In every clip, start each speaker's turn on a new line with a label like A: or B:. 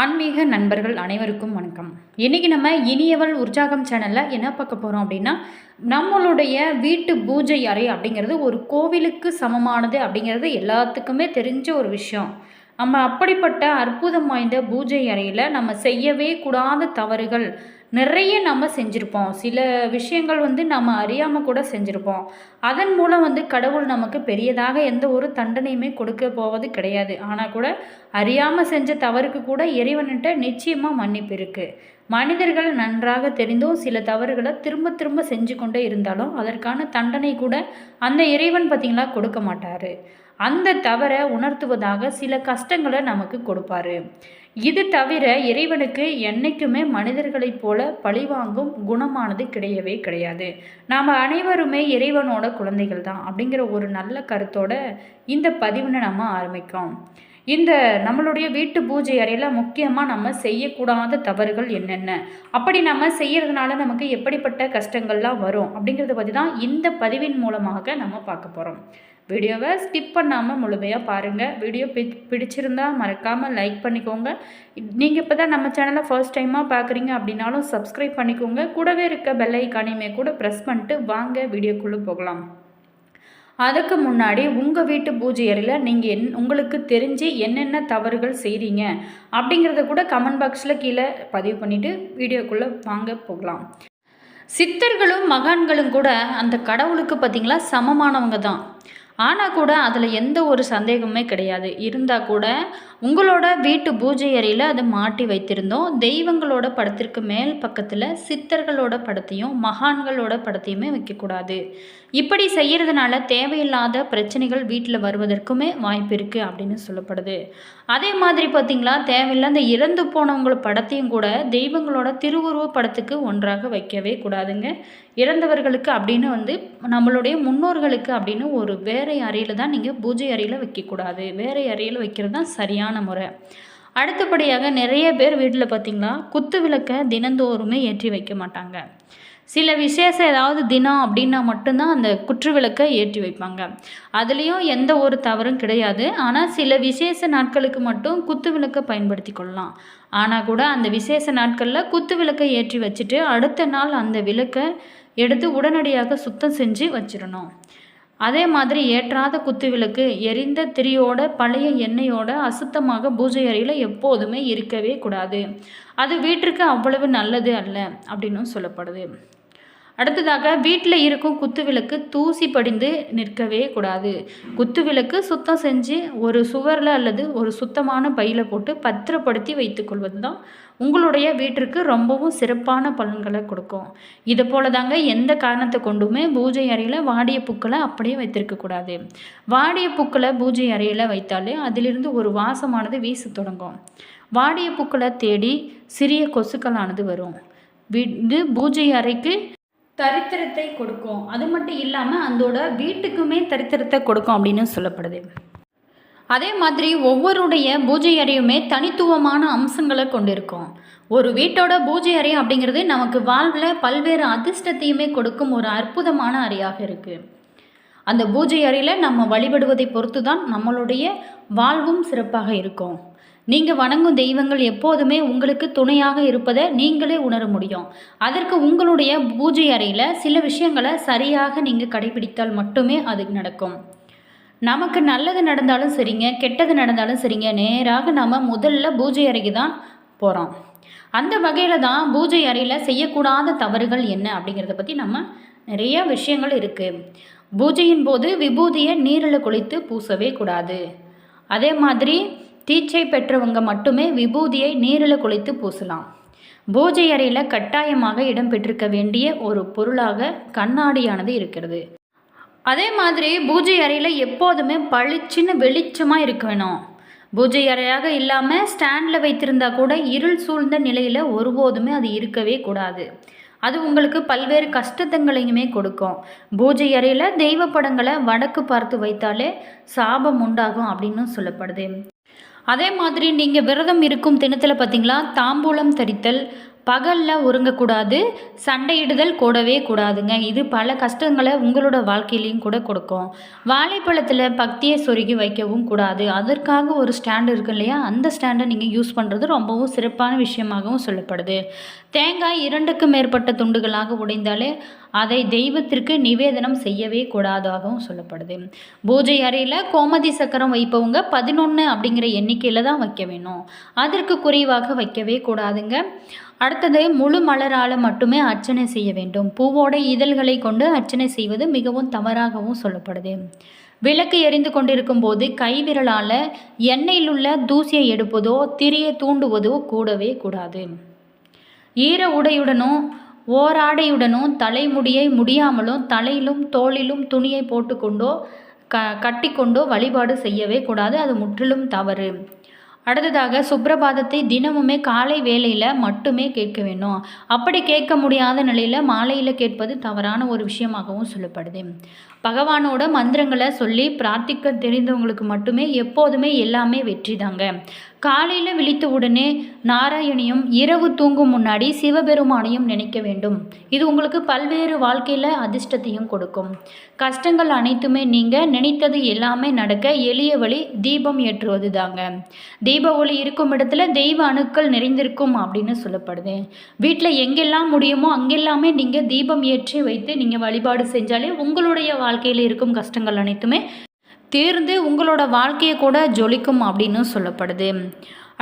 A: ஆன்மீக நண்பர்கள் அனைவருக்கும் வணக்கம். இன்றைக்கி நம்ம இனியவள் உற்சாகம் சேனலில் என்ன பார்க்க போகிறோம் அப்படின்னா நம்மளுடைய வீட்டு பூஜை அறை அப்படிங்கிறது ஒரு கோவிலுக்கு சமமானது அப்படிங்கிறது எல்லாத்துக்குமே தெரிஞ்ச ஒரு விஷயம். நம்ம அப்படிப்பட்ட அற்புதம் வாய்ந்த பூஜை அறையில் நம்ம செய்யவே கூடாத தவறுகள் நிறைய நம்ம செஞ்சுருப்போம். சில விஷயங்கள் வந்து நம்ம அறியாமல் கூட செஞ்சுருப்போம். அதன் மூலம் வந்து கடவுள் நமக்கு பெரியதாக எந்த ஒரு தண்டனையுமே கொடுக்க போவது கிடையாது. ஆனால் கூட அறியாமல் செஞ்ச தவறுக்கு கூட இறைவன்கிட்ட நிச்சயமாக மன்னிப்பு இருக்குது மனிதர்கள் நன்றாக தெரிந்தும் சில தவறுகளை திரும்ப திரும்ப செஞ்சு கொண்டே இருந்தாலும் அதற்கான தண்டனை கூட அந்த இறைவன் பார்த்திங்களா கொடுக்க மாட்டார். அந்த தவறை உணர்த்துவதாக சில கஷ்டங்களை நமக்கு கொடுப்பாரு. இது தவிர இறைவனுக்கு என்றைக்குமே மனிதர்களைப் போல பழிவாங்கும் குணமானது கிடையவே கிடையாது. நாம் அனைவருமே இறைவனோட குழந்தைகள் தான் அப்படிங்கிற ஒரு நல்ல கருத்தோட இந்த பதிவுன்னு நம்ம ஆரம்பிக்கோம் இந்த நம்மளுடைய வீட்டு பூஜை அறையில் முக்கியமாக நம்ம செய்யக்கூடாத தவறுகள் என்னென்ன? அப்படி நம்ம செய்கிறதுனால நமக்கு எப்படிப்பட்ட கஷ்டங்கள்லாம் வரும் அப்படிங்கிறத பற்றி தான் இந்த பதிவின் மூலமாக நம்ம பார்க்க போகிறோம் வீடியோவை ஸ்கிப் பண்ணாமல் முழுமையாக பாருங்கள் வீடியோ பி பிடிச்சிருந்தா மறக்காமல் லைக் பண்ணிக்கோங்க. நீங்கள் இப்போ தான் நம்ம சேனலை ஃபர்ஸ்ட் டைமாக பார்க்குறீங்க அப்படின்னாலும் சப்ஸ்கிரைப் பண்ணிக்கோங்க. கூடவே இருக்க பெல் ஐக்கானையுமே கூட ப்ரெஸ் பண்ணிட்டு வாங்க வீடியோக்குள்ளே போகலாம். அதுக்கு முன்னாடி உங்கள் வீட்டு பூஜை அறையில் நீங்கள் என் உங்களுக்கு தெரிஞ்சு என்னென்ன தவறுகள் செய்கிறீங்க அப்படிங்கிறத கூட கமெண்ட் பாக்ஸில் கீழே பதிவு பண்ணிவிட்டு வீடியோக்குள்ளே வாங்க போகலாம். சித்தர்களும் மகான்களும் கூட அந்த கடவுளுக்கு பார்த்திங்களா சமமானவங்க தான். ஆனால் கூட அதில் எந்த ஒரு சந்தேகமே கிடையாது. இருந்தால் கூட உங்களோட வீட்டு பூஜை அறையில் அதை மாட்டி வைத்திருந்தோம். தெய்வங்களோட படத்திற்கு மேல் பக்கத்தில் சித்தர்களோட படத்தையும் மகான்களோட படத்தையுமே வைக்கக்கூடாது. இப்படி செய்கிறதுனால தேவையில்லாத பிரச்சனைகள் வீட்டில் வருவதற்குமே வாய்ப்பு இருக்குது அப்படின்னு சொல்லப்படுது. அதே மாதிரி பார்த்திங்களா தேவையில்லாத இறந்து போனவங்கள படத்தையும் கூட தெய்வங்களோட திருவுருவ படத்துக்கு ஒன்றாக வைக்கவே கூடாதுங்க. இறந்தவர்களுக்கு அப்படின்னு வந்து நம்மளுடைய முன்னோர்களுக்கு அப்படின்னு ஒரு வேற அறையில் தான் நீங்கள் பூஜை அறையில் வைக்கக்கூடாது. வேற அறையில் வைக்கிறது தான் சரியான முறை. அடுத்தபடியாக நிறைய பேர் வீட்டில் பார்த்தீங்களா குத்து விளக்கை தினந்தோறுமே ஏற்றி வைக்க மாட்டாங்க. சில விசேஷம் ஏதாவது தினம் அப்படின்னா மட்டும்தான் அந்த குற்று விளக்கை ஏற்றி வைப்பாங்க. அதுலேயும் எந்த ஒரு தவறும் கிடையாது. ஆனால் சில விசேஷ நாட்களுக்கு மட்டும் குத்து விளக்கை பயன்படுத்தி கொள்ளலாம். ஆனால் கூட அந்த விசேஷ நாட்களில் குத்து விளக்கை ஏற்றி வச்சுட்டு அடுத்த நாள் அந்த விளக்கை எடுத்து உடனடியாக சுத்தம் செஞ்சு வச்சிடணும். அதே மாதிரி ஏற்றாத குத்து விளக்கு எரிந்த திரியோட பழைய எண்ணெயோட அசுத்தமாக பூஜை அறையில் எப்போதுமே இருக்கவே கூடாது. அது வீட்டிற்கு அவ்வளவு நல்லது அல்ல அப்படின்னும் சொல்லப்படுது. அடுத்ததாக வீட்டில் இருக்கும் குத்து விளக்கு தூசி படிந்து நிற்கவே கூடாது. குத்து விளக்கு சுத்தம் செஞ்சு ஒரு சுவரில் அல்லது ஒரு சுத்தமான பையில் போட்டு பத்திரப்படுத்தி வைத்துக்கொள்வது தான் உங்களுடைய வீட்டிற்கு ரொம்பவும் சிறப்பான பலன்களை கொடுக்கும். இதை போல தாங்க எந்த காரணத்தை கொண்டுமே பூஜை அறையில் வாடிய பூக்களை அப்படியே வைத்திருக்கக்கூடாது வாடிய பூக்களை பூஜை அறையில் வைத்தாலே அதிலிருந்து ஒரு வாசமானது வீச தொடங்கும். வாடிய பூக்களை தேடி சிறிய கொசுக்களானது வரும். வீடு பூஜை அறைக்கு தரித்திரத்தை கொடுக்கும். அது மட்டும் இல்லாமல் அதோட வீட்டுக்குமே தரித்திரத்தை கொடுக்கும் அப்படின்னு சொல்லப்படுது. அதே மாதிரி ஒவ்வொருடைய பூஜை அறையுமே தனித்துவமான அம்சங்களை கொண்டிருக்கும். ஒரு வீட்டோட பூஜை அறை அப்படிங்கிறது நமக்கு வாழ்வில் பல்வேறு அதிர்ஷ்டத்தையுமே கொடுக்கும் ஒரு அற்புதமான அறையாக இருக்குது அந்த பூஜை அறையில் நம்ம வழிபடுவதை பொறுத்து தான் நம்மளுடைய வாழ்வும் சிறப்பாக இருக்கும். நீங்கள் வணங்கும் தெய்வங்கள் எப்போதுமே உங்களுக்கு துணையாக இருப்பதை நீங்களே உணர முடியும். அதற்கு உங்களுடைய பூஜை அறையில் சில விஷயங்களை சரியாக நீங்கள் கடைபிடித்தால் மட்டுமே அது நடக்கும். நமக்கு நல்லது நடந்தாலும் சரிங்க கெட்டது நடந்தாலும் சரிங்க நேராக நம்ம முதல்ல பூஜை அறைக்கு தான் போகிறோம் அந்த வகையில் தான் பூஜை அறையில் செய்யக்கூடாத தவறுகள் என்ன அப்படிங்கிறத பற்றி நம்ம நிறைய விஷயங்கள் இருக்குது பூஜையின் போது விபூதியை நீரில் குளித்து பூசவே கூடாது. அதே மாதிரி தீட்சை பெற்றவங்க மட்டுமே விபூதியை நீரில் குளித்து பூசலாம். பூஜை அறையில் கட்டாயமாக இடம்பெற்றிருக்க வேண்டிய ஒரு பொருளாக கண்ணாடியானது இருக்கிறது. அதே மாதிரி பூஜை அறையில் எப்போதுமே பளிச்சுன்னு வெளிச்சமாக இருக்க வேணும். பூஜை அறையாக இல்லாமல் ஸ்டாண்டில் வைத்திருந்தா கூட இருள் சூழ்ந்த நிலையில் ஒருபோதுமே அது இருக்கவே கூடாது. அது உங்களுக்கு பல்வேறு கஷ்டத்தங்களையுமே கொடுக்கும். பூஜை அறையில் தெய்வ படங்களை வடக்கு பார்த்து வைத்தாலே சாபம் உண்டாகும் அப்படின்னு சொல்லப்படுது. அதே மாதிரி நீங்கள் விரதம் இருக்கும் தினத்தில் பார்த்தீங்களா தாம்பூலம் தரித்தல் பகலில் உறங்கக்கூடாது சண்டையிடுதல் கூடவே கூடாதுங்க. இது பல கஷ்டங்களை உங்களோட வாழ்க்கையிலையும் கூட கொடுக்கும். வாழைப்பழத்தில் பக்தியை சொருகி வைக்கவும் கூடாது. அதற்காக ஒரு ஸ்டாண்டு இருக்கு இல்லையா? அந்த ஸ்டாண்டை நீங்கள் யூஸ் பண்ணுறது ரொம்பவும் சிறப்பான விஷயமாகவும் சொல்லப்படுது. தேங்காய் இரண்டுக்கு மேற்பட்ட துண்டுகளாக உடைந்தாலே அதை தெய்வத்திற்கு நிவேதனம் செய்யவே கூடாதாகவும் சொல்லப்படுது. பூஜை அறையில் கோமதி சக்கரம் வைப்பவங்க பதினொன்று அப்படிங்கிற எண்ணிக்கையில் தான் வைக்க வேணும். அதற்கு குறைவாக வைக்கவே கூடாதுங்க. அடுத்தது முழு மலரால் மட்டுமே அர்ச்சனை செய்ய வேண்டும். பூவோட இதழ்களை கொண்டு அர்ச்சனை செய்வது மிகவும் தவறாகவும் சொல்லப்படுது. விளக்கு எரிந்து கொண்டிருக்கும் போது கைவிரலால் எண்ணெயில் உள்ள தூசியை எடுப்பதோ திரியை தூண்டுவதோ கூடவே கூடாது. ஈர உடையுடனும் ஓராடையுடனும் தலைமுடியை முடியாமலும் தலையிலும் தோளிலும் துணியை போட்டுக்கொண்டோ க கட்டிக்கொண்டோ வழிபாடு செய்யவே கூடாது. அது முற்றிலும் தவறு. அடுத்ததாக சுப்ரபாதத்தை தினமுமே காலை வேலையில் மட்டுமே கேட்க வேண்டும். அப்படி கேட்க முடியாத நிலையில் மாலையில் கேட்பது தவறான ஒரு விஷயமாகவும் சொல்லப்படுது. பகவானோட மந்திரங்களை சொல்லி பிரார்த்திக்க தெரிந்தவங்களுக்கு மட்டுமே எப்போதுமே எல்லாமே வெற்றி தாங்க. காலையில் விழித்த உடனே நாராயணியும் இரவு தூங்கும் முன்னாடி சிவபெருமானையும் நினைக்க வேண்டும். இது உங்களுக்கு பல்வேறு வாழ்க்கையில் அதிர்ஷ்டத்தையும் கொடுக்கும். கஷ்டங்கள் அனைத்துமே நீங்கள் நினைத்தது எல்லாமே நடக்க எளிய வழி தீபம் ஏற்றுவது தாங்க. தீப ஒளி இருக்கும் இடத்துல தெய்வ அணுக்கள் நிறைந்திருக்கும் அப்படின்னு சொல்லப்படுது. வீட்டில் எங்கெல்லாம் முடியுமோ அங்கெல்லாமே நீங்கள் தீபம் ஏற்றி வைத்து நீங்கள் வழிபாடு செஞ்சாலே உங்களுடைய வாழ்க்கை வாழ்க்கையில் இருக்கும் கஷ்டங்கள் அனைத்துமே தேர்ந்து உங்களோட வாழ்க்கையை கூட ஜொலிக்கும் அப்படின்னு சொல்லப்படுது.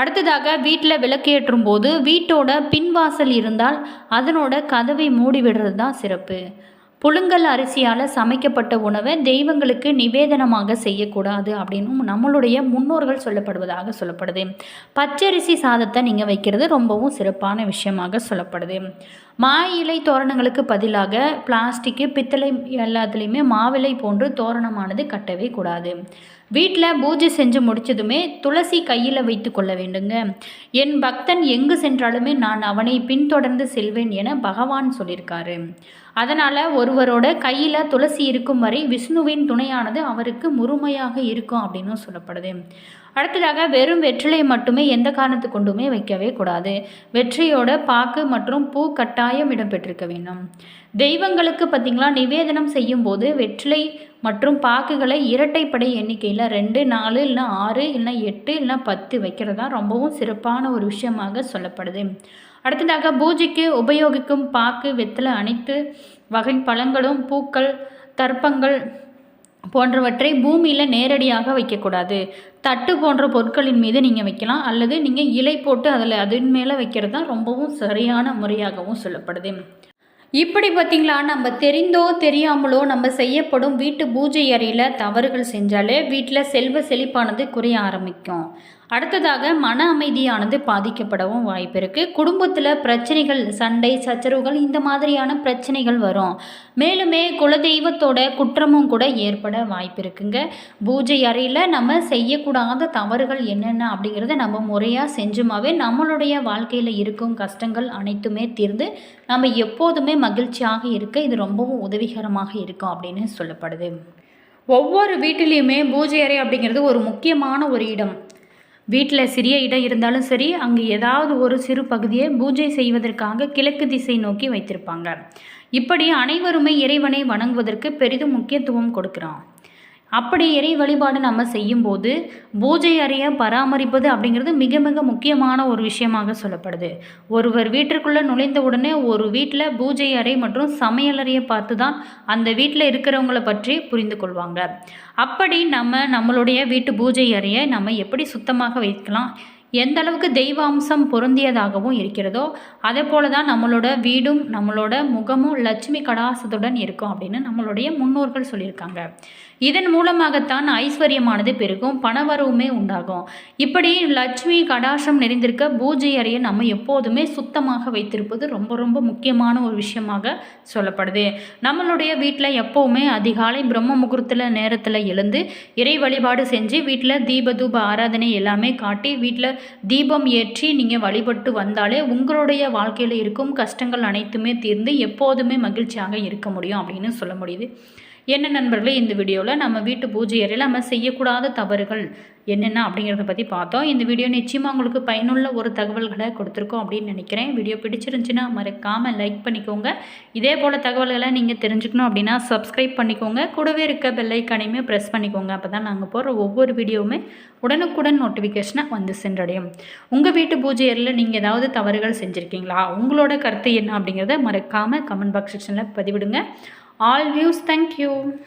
A: அடுத்ததாக வீட்டில் விளக்கேற்றும் போது வீட்டோட பின்வாசல் இருந்தால் அதனோட கதவை மூடி விடுறது தான் சிறப்பு. புழுங்கல் அரிசியால் சமைக்கப்பட்ட உணவை தெய்வங்களுக்கு நிவேதனமாக செய்யக்கூடாது அப்படின்னும் நம்மளுடைய முன்னோர்கள் சொல்லப்படுவதாக சொல்லப்படுது. பச்சரிசி சாதத்தை நீங்கள் வைக்கிறது ரொம்பவும் சிறப்பான விஷயமாக சொல்லப்படுது. மா இலை தோரணங்களுக்கு பதிலாக பிளாஸ்டிக்கு பித்தளை எல்லாத்துலேயுமே மாவிலை போன்று தோரணமானது கட்டவே கூடாது. வீட்டில் பூஜை செஞ்சு முடிச்சதுமே துளசி கையில் வைத்து கொள்ள வேண்டுங்க. என் பக்தன் எங்கு சென்றாலுமே நான் அவனை பின்தொடர்ந்து செல்வேன் என பகவான் சொல்லியிருக்காரு. அதனால் ஒருவரோட கையில் துளசி இருக்கும் வரை விஷ்ணுவின் துணையானது அவருக்கு முழுமையாக இருக்கும் அப்படின்னு சொல்லப்படுது. அடுத்ததாக வெறும் வெற்றிலை மட்டுமே எந்த காரணத்து கொண்டுமே வைக்கவே கூடாது. வெற்றியோட பாக்கு மற்றும் பூ கட்டாயம் இடம்பெற்றிருக்க வேண்டும். தெய்வங்களுக்கு பார்த்திங்களா நிவேதனம் செய்யும்போது வெற்றிலை மற்றும் பாக்குகளை இரட்டைப்படை எண்ணிக்கையில் ரெண்டு நாலு இல்லைனா ஆறு இல்லைனா எட்டு இல்லைனா பத்து வைக்கிறது தான் ரொம்பவும் சிறப்பான ஒரு விஷயமாக சொல்லப்படுது. அடுத்ததாக பூஜைக்கு உபயோகிக்கும் பாக்கு வெத்தலை அனைத்து வகை பழங்களும் பூக்கள் தர்ப்பங்கள் போன்றவற்றை பூமியில் நேரடியாக வைக்கக்கூடாது. தட்டு போன்ற பொருட்களின் மீது நீங்கள் வைக்கலாம். அல்லது நீங்கள் இலை போட்டு அதில் அதன் மேலே வைக்கிறது தான் ரொம்பவும் சரியான முறையாகவும் சொல்லப்படுது. இப்படி பார்த்திங்களா நம்ம தெரிந்தோ தெரியாமலோ நம்ம செய்யப்படும் வீட்டு பூஜை அறையில் தவறுகள் செஞ்சாலே வீட்டில் செல்வ செழிப்பானது குறைய ஆரம்பிக்கும். அடுத்ததாக மன அமைதியானது பாதிக்கப்படவும் வாய்ப்பு இருக்குது குடும்பத்தில் பிரச்சனைகள் சண்டை சச்சரவுகள் இந்த மாதிரியான பிரச்சனைகள் வரும். மேலுமே குலதெய்வத்தோட குற்றமும் கூட ஏற்பட வாய்ப்பு இருக்குங்க பூஜை அறையில் நம்ம செய்யக்கூடாத தவறுகள் என்னென்ன அப்படிங்கிறத நம்ம முறையாக செஞ்சுமாவே நம்மளுடைய வாழ்க்கையில் இருக்கும் கஷ்டங்கள் அனைத்துமே தீர்ந்து நம்ம எப்போதுமே மகிழ்ச்சியாக இருக்க இது ரொம்பவும் உதவிகரமாக இருக்கும் அப்படின்னு சொல்லப்படுது. ஒவ்வொரு வீட்டிலையுமே பூஜை அறை அப்படிங்கிறது ஒரு முக்கியமான ஒரு இடம். வீட்டில் சிறிய இடம் இருந்தாலும் சரி அங்கே ஏதாவது ஒரு சிறு பகுதியை பூஜை செய்வதற்காக கிழக்கு திசை நோக்கி வைத்திருப்பாங்க. இப்படி அனைவருமே இறைவனை வணங்குவதற்கு பெரிதும் முக்கியத்துவம் கொடுக்குறான். அப்படி இறை வழிபாடு நம்ம செய்யும்போது பூஜை அறையை பராமரிப்பது அப்படிங்கிறது மிக மிக முக்கியமான ஒரு விஷயமாக சொல்லப்படுது. ஒருவர் வீட்டிற்குள்ளே நுழைந்த உடனே ஒரு வீட்டில் பூஜை அறை மற்றும் சமையலறையை பார்த்து தான் அந்த வீட்டில் இருக்கிறவங்கள பற்றி புரிந்து கொள்வாங்க. அப்படி நம்ம நம்மளுடைய வீட்டு பூஜை அறையை நம்ம எப்படி சுத்தமாக வைக்கலாம்? எந்த அளவுக்கு தெய்வ அம்சம் பொருந்தியதாகவும் இருக்கிறதோ அதே போல தான் நம்மளோட வீடும் நம்மளோட முகமும் லட்சுமி கடாசத்துடன் இருக்கும் அப்படின்னு நம்மளுடைய முன்னோர்கள் சொல்லியிருக்காங்க. இதன் மூலமாகத்தான் ஐஸ்வர்யமானது பெருகும் பணவரவுமே உண்டாகும். இப்படி லட்சுமி கடாசம் நிறைந்திருக்க பூஜை அறையை நம்ம எப்போதுமே சுத்தமாக வைத்திருப்பது ரொம்ப ரொம்ப முக்கியமான ஒரு விஷயமாக சொல்லப்படுது. நம்மளுடைய வீட்டில் எப்போவுமே அதிகாலை பிரம்ம முகூர்த்தத்தில் நேரத்தில் எழுந்து இறை வழிபாடு செஞ்சு வீட்டில் தீப தூப ஆராதனை எல்லாமே காட்டி வீட்டில் தீபம் ஏற்றி நீங்கள் வழிபட்டு வந்தாலே உங்களுடைய வாழ்க்கையில் இருக்கும் கஷ்டங்கள் அனைத்துமே தீர்ந்து எப்போதுமே மகிழ்ச்சியாக இருக்க முடியும் அப்படின்னு சொல்ல முடியுது. என்ன நண்பர்களே இந்த வீடியோவில் நம்ம வீட்டு பூஜை அறையில் நம்ம செய்யக்கூடாத தவறுகள் என்னென்ன அப்படிங்கிறத பற்றி பார்த்தோம். இந்த வீடியோ நிச்சயமாக உங்களுக்கு பயனுள்ள ஒரு தகவல்களை கொடுத்துருக்கோம் அப்படின்னு நினைக்கிறேன். வீடியோ பிடிச்சிருந்துச்சின்னா மறக்காமல் லைக் பண்ணிக்கோங்க. இதே போல் தகவல்களை நீங்கள் தெரிஞ்சுக்கணும் அப்படின்னா சப்ஸ்கிரைப் பண்ணிக்கோங்க. கூடவே இருக்க பெல்லைக்கானையுமே ப்ரெஸ் பண்ணிக்கோங்க. அப்போ தான் நாங்கள் போகிற ஒவ்வொரு வீடியோவுமே உடனுக்குடன் நோட்டிஃபிகேஷனாக வந்து சென்றடையும். உங்கள் வீட்டு பூஜை அறையில் நீங்கள் ஏதாவது தவறுகள் செஞ்சுருக்கீங்களா? உங்களோட கருத்து என்ன அப்படிங்கிறத மறக்காமல் கமெண்ட் பாக்ஸ் செக்ஷனில் பதிவிடுங்க. all views thank you.